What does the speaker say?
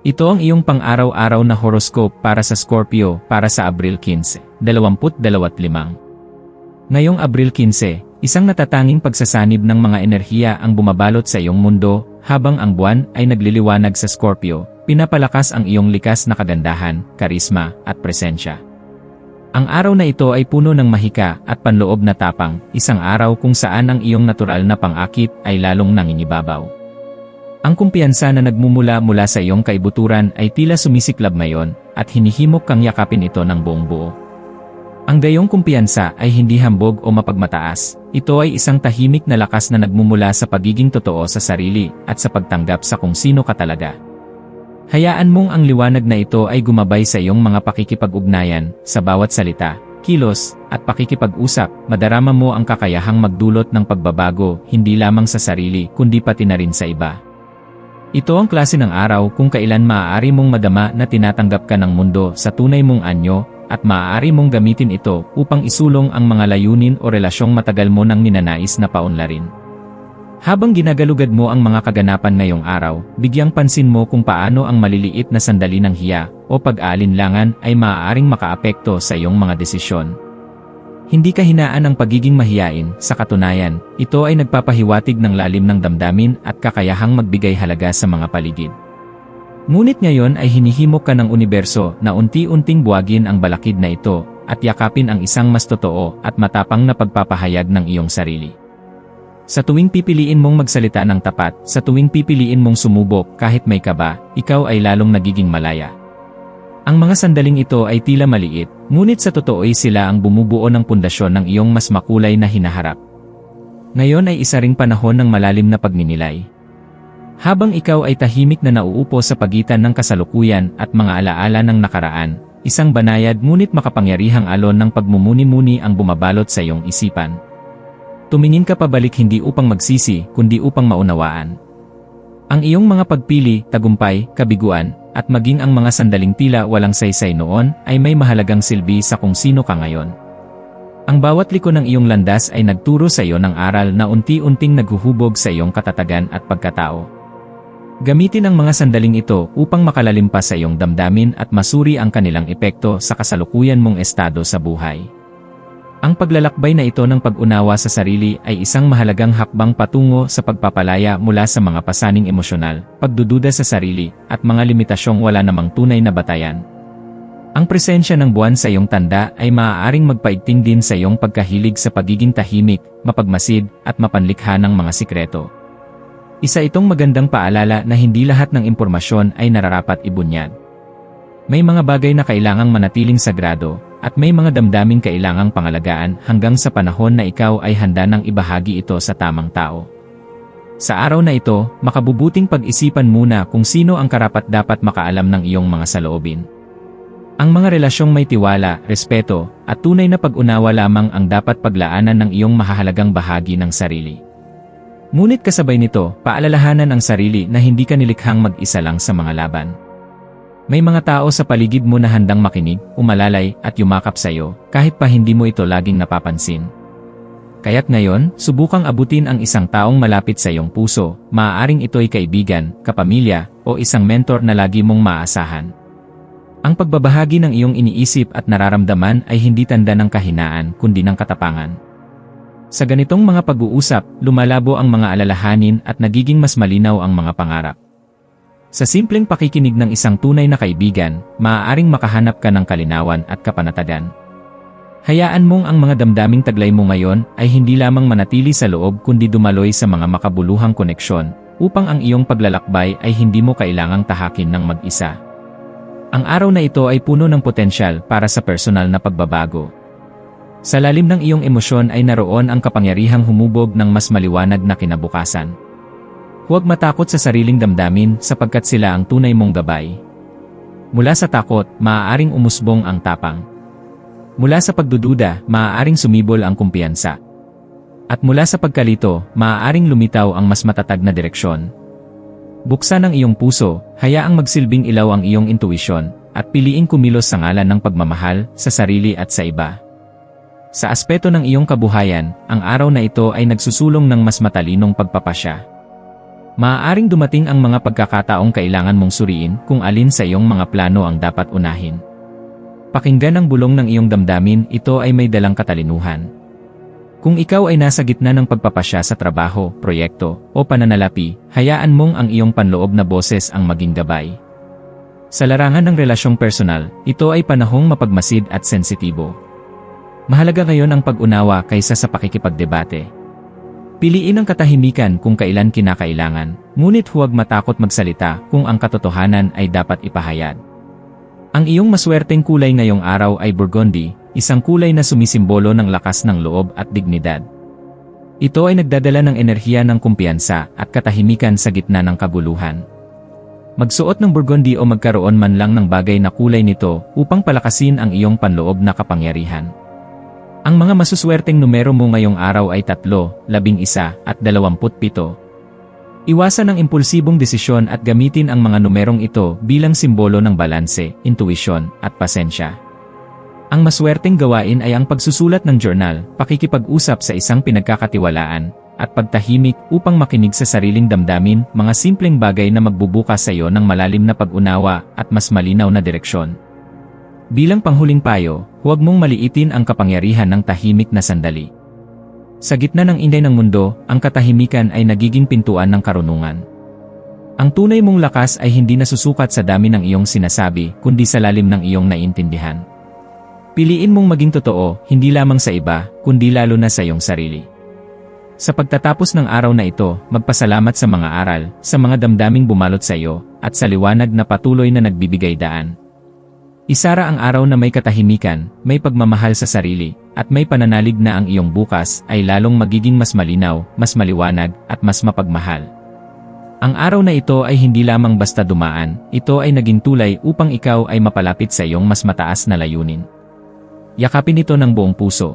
Ito ang iyong pang-araw-araw na horoscope para sa Scorpio para sa Abril 15, 2025. Ngayong Abril 15, isang natatanging pagsasanib ng mga enerhiya ang bumabalot sa iyong mundo, habang ang buwan ay nagliliwanag sa Scorpio, pinapalakas ang iyong likas na kagandahan, karisma, at presensya. Ang araw na ito ay puno ng mahika at panloob na tapang, isang araw kung saan ang iyong natural na pang-akit ay lalong nangingibabaw. Ang kumpiyansa na nagmumula mula sa iyong kaibuturan ay tila sumisiklab ngayon at hinihimok kang yakapin ito ng buong buo. Ang gayong kumpiyansa ay hindi hambog o mapagmataas, ito ay isang tahimik na lakas na nagmumula sa pagiging totoo sa sarili at sa pagtanggap sa kung sino ka talaga. Hayaan mong ang liwanag na ito ay gumabay sa iyong mga pakikipag-ugnayan, sa bawat salita, kilos, at pakikipag-usap, madarama mo ang kakayahang magdulot ng pagbabago hindi lamang sa sarili kundi pati na rin sa iba. Ito ang klase ng araw kung kailan maaari mong madama na tinatanggap ka ng mundo sa tunay mong anyo at maaari mong gamitin ito upang isulong ang mga layunin o relasyong matagal mo nang ninanais na paunlarin. Habang ginagalugad mo ang mga kaganapan ngayong araw, bigyang pansin mo kung paano ang maliliit na sandali ng hiya o pag-aalinlangan ay maaaring makaapekto sa iyong mga desisyon. Hindi kahinaan ang pagiging mahiyain, sa katunayan, ito ay nagpapahiwatig ng lalim ng damdamin at kakayahang magbigay halaga sa mga paligid. Ngunit ngayon ay hinihimok ka ng universo na unti-unting buwagin ang balakid na ito at yakapin ang isang mas totoo at matapang na pagpapahayag ng iyong sarili. Sa tuwing pipiliin mong magsalita ng tapat, sa tuwing pipiliin mong sumubok kahit may kaba, ikaw ay lalong nagiging malaya. Ang mga sandaling ito ay tila maliit, ngunit sa totoo ay sila ang bumubuo ng pundasyon ng iyong mas makulay na hinaharap. Ngayon ay isa ring panahon ng malalim na pagninilay. Habang ikaw ay tahimik na nauupo sa pagitan ng kasalukuyan at mga alaala ng nakaraan, isang banayad ngunit makapangyarihang alon ng pagmumuni-muni ang bumabalot sa iyong isipan. Tumingin ka pabalik hindi upang magsisi, kundi upang maunawaan. Ang iyong mga pagpili, tagumpay, kabiguan, at maging ang mga sandaling tila walang saysay noon ay may mahalagang silbi sa kung sino ka ngayon. Ang bawat liko ng iyong landas ay nagturo sa iyo ng aral na unti-unting naghuhubog sa iyong katatagan at pagkatao. Gamitin ang mga sandaling ito upang makalalim pa sa iyong damdamin at masuri ang kanilang epekto sa kasalukuyan mong estado sa buhay. Ang paglalakbay na ito ng pag-unawa sa sarili ay isang mahalagang hakbang patungo sa pagpapalaya mula sa mga pasaning emosyonal, pagdududa sa sarili, at mga limitasyong wala namang tunay na batayan. Ang presensya ng buwan sa iyong tanda ay maaaring magpaigting din sa iyong pagkahilig sa pagiging tahimik, mapagmasid, at mapanlikha ng mga sikreto. Isa itong magandang paalala na hindi lahat ng impormasyon ay nararapat ibunyad. May mga bagay na kailangang manatiling sagrado, at may mga damdaming kailangang pangalagaan hanggang sa panahon na ikaw ay handa ng ibahagi ito sa tamang tao. Sa araw na ito, makabubuting pag-isipan muna kung sino ang karapat dapat makaalam ng iyong mga saloobin. Ang mga relasyong may tiwala, respeto, at tunay na pag-unawa lamang ang dapat paglaanan ng iyong mahahalagang bahagi ng sarili. Ngunit kasabay nito, paalalahanan ang sarili na hindi ka nilikhang mag-isa lang sa mga laban. May mga tao sa paligid mo na handang makinig, umalalay, at yumakap sa iyo, kahit pa hindi mo ito laging napapansin. Kaya't ngayon, subukang abutin ang isang taong malapit sa iyong puso, maaaring ito'y kaibigan, kapamilya, o isang mentor na lagi mong maaasahan. Ang pagbabahagi ng iyong iniisip at nararamdaman ay hindi tanda ng kahinaan kundi ng katapangan. Sa ganitong mga pag-uusap, lumalabo ang mga alalahanin at nagiging mas malinaw ang mga pangarap. Sa simpleng pakikinig ng isang tunay na kaibigan, maaaring makahanap ka ng kalinawan at kapanatagan. Hayaan mong ang mga damdaming taglay mo ngayon ay hindi lamang manatili sa loob kundi dumaloy sa mga makabuluhang koneksyon upang ang iyong paglalakbay ay hindi mo kailangang tahakin ng mag-isa. Ang araw na ito ay puno ng potensyal para sa personal na pagbabago. Sa lalim ng iyong emosyon ay naroon ang kapangyarihang humubog ng mas maliwanag na kinabukasan. Huwag matakot sa sariling damdamin sapagkat sila ang tunay mong gabay. Mula sa takot, maaaring umusbong ang tapang. Mula sa pagdududa, maaaring sumibol ang kumpiyansa. At mula sa pagkalito, maaaring lumitaw ang mas matatag na direksyon. Buksan ang iyong puso, hayaang magsilbing ilaw ang iyong intuisyon, at piliing kumilos sa ngalan ng pagmamahal sa sarili at sa iba. Sa aspeto ng iyong kabuhayan, ang araw na ito ay nagsusulong ng mas matalinong pagpapasya. Maaaring dumating ang mga pagkakataong kailangan mong suriin kung alin sa iyong mga plano ang dapat unahin. Pakinggan ang bulong ng iyong damdamin, ito ay may dalang katalinuhan. Kung ikaw ay nasa gitna ng pagpapasya sa trabaho, proyekto, o pananalapi, hayaan mong ang iyong panloob na boses ang maging gabay. Sa larangan ng relasyong personal, ito ay panahong mapagmasid at sensitibo. Mahalaga ngayon ang pag-unawa kaysa sa pakikipagdebate. Piliin ang katahimikan kung kailan kinakailangan, ngunit huwag matakot magsalita kung ang katotohanan ay dapat ipahayag. Ang iyong maswerteng kulay ngayong araw ay burgundy, isang kulay na sumisimbolo ng lakas ng loob at dignidad. Ito ay nagdadala ng enerhiya ng kumpiyansa at katahimikan sa gitna ng kabuluhan. Magsuot ng burgundy o magkaroon man lang ng bagay na kulay nito upang palakasin ang iyong panloob na kapangyarihan. Ang mga masuswerteng numero mo ngayong araw ay 3, 11 at 27. Iwasan ang impulsibong desisyon at gamitin ang mga numerong ito bilang simbolo ng balanse, intuisyon, at pasensya. Ang maswerteng gawain ay ang pagsusulat ng journal, pakikipag-usap sa isang pinagkakatiwalaan, at pagtahimik upang makinig sa sariling damdamin, mga simpleng bagay na magbubukas sa iyo ng malalim na pag-unawa at mas malinaw na direksyon. Bilang panghuling payo, huwag mong maliitin ang kapangyarihan ng tahimik na sandali. Sa gitna ng inday ng mundo, ang katahimikan ay nagiging pintuan ng karunungan. Ang tunay mong lakas ay hindi nasusukat sa dami ng iyong sinasabi, kundi sa lalim ng iyong naintindihan. Piliin mong maging totoo, hindi lamang sa iba, kundi lalo na sa iyong sarili. Sa pagtatapos ng araw na ito, magpasalamat sa mga aral, sa mga damdaming bumalot sa iyo, at sa liwanag na patuloy na nagbibigay daan. Isara ang araw na may katahimikan, may pagmamahal sa sarili, at may pananalig na ang iyong bukas ay lalong magiging mas malinaw, mas maliwanag, at mas mapagmahal. Ang araw na ito ay hindi lamang basta dumaan, ito ay naging tulay upang ikaw ay mapalapit sa iyong mas mataas na layunin. Yakapin ito ng buong puso.